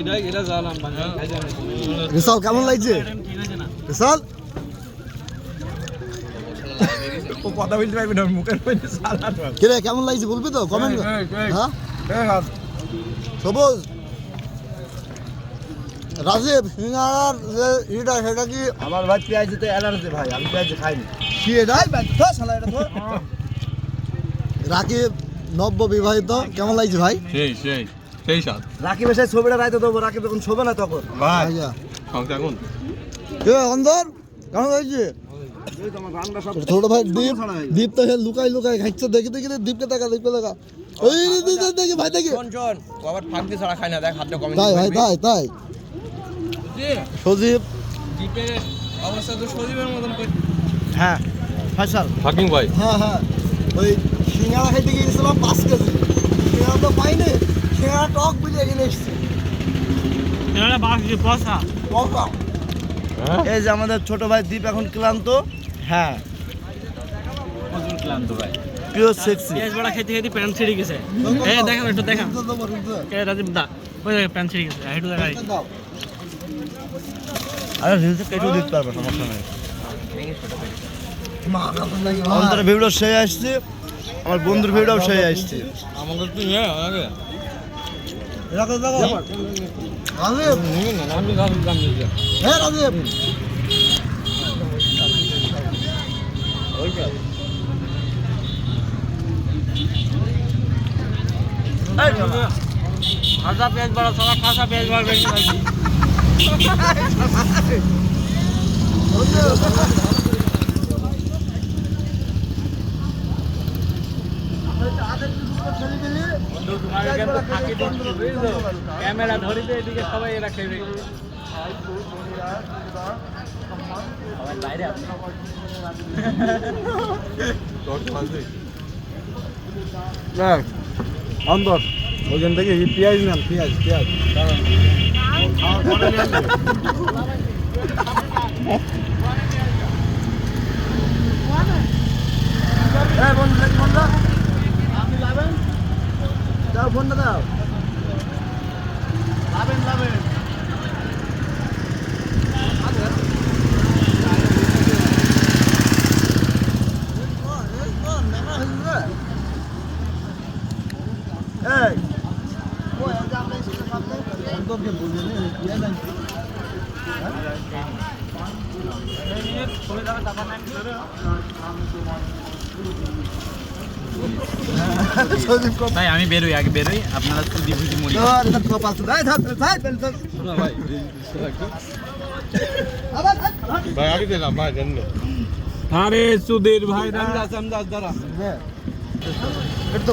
এটাই এটা জানাম রিসাল কেমন লাগছে? রিসাল? ও কথা বলতে পারবি না মুখের মধ্যে সালাদ কিরে কেমন লাগছে বলবি তো? কমেন্ট এই। হ্যাঁ সবুজ? রাজীব সিঙ্গারার যে ইটা সেটা কি? আমার ভাই পেঁয়াজিতে অ্যালার্জি ভাই আমি পেঁয়াজি খাইনি। কি এটাই? রাকিব নব্য বিবাহিত কেমন লাগছে ভাই? সেই সেই সেই সাত। রাকিব এসে ছবিটা রাইতে দেবো রাকিব যখন ছবে না তখন। ভাই আচ্ছা। কোন এ অন্দর কেমন লাগছে এই তো আমার রান্না সব ছোট ভাই দীপ দীপ তো লুকাই লুকাই খাইছে দেখি দেখি দীপকে দেখা দীপকে দেখা। ওই দেখি দেখি ভাই দেখি। আবার ফাঁক দিয়ে ছাড়া খায় না দেখ হাতটা কমে তাই ভাই তাই তাই। সজীব। দ্বীপের অবস্থা তো সজীবের মতন হ্যাঁ ফয়সাল। ফাকিং ভাই। হ্যাঁ হ্যাঁ ওই সিঙ্গারা খাইতে গিয়েছিলাম পাঁচ কেজি। সিঙ্গারা তো পাইনি সিঙ্গারা টক বুঝে কিনে এসেছি। পকা এই যে আমাদের ছোট ভাই দীপ এখন ক্লান্ত। হ্যাঁ। ক্লান্ত ভাই। পিওর সেক্সি পেঁয়াজ বড়া খেতে খেতে প্যান্ট ছিঁড়ে গেছে। এই দেখেন একটু দেখেন। এ রাজীব দা। ওই দেখেন প্যান্ট ছিঁড়ে গেছে। একটু দেখাই। আরে রিলসে কেটে দিতে পারবে সমস্যা নেই। ভিডিও সেই আসছে। আমার বন্ধুর ভিডিও সেই আসছে। আমাকে তুই হ্যাঁ আগে। রাখো রাখো রাজীব নিবি না আমি গাছ দাম দিতে হ্যাঁ রাজীব ভাজা পেঁয়াজ বড়া সবাই ক্যামেরা ধরিতে এদিকে সবাই এরা খেয়ে বাইরে আপনি অন্দর ওইখান থেকে পেঁয়াজ নেন পেঁয়াজ পেঁয়াজ এই বন্ধু দেখি ফোনটা আপনি লাবেন দাও ফোনটা দাও লাবেন লাবেন এই সজীব কপ ভাই আমি বেরোই আগে বেরোই আপনারা তো দিবুজি মরি ধর আমি বেরোই আগে বেরোই। আপনারা ধর ধর মরি ভাই আগে দিলাম ভাই জানি আরে সুধীর ভাই আমি আমি যাচ্ছি দাঁড়া এটা তো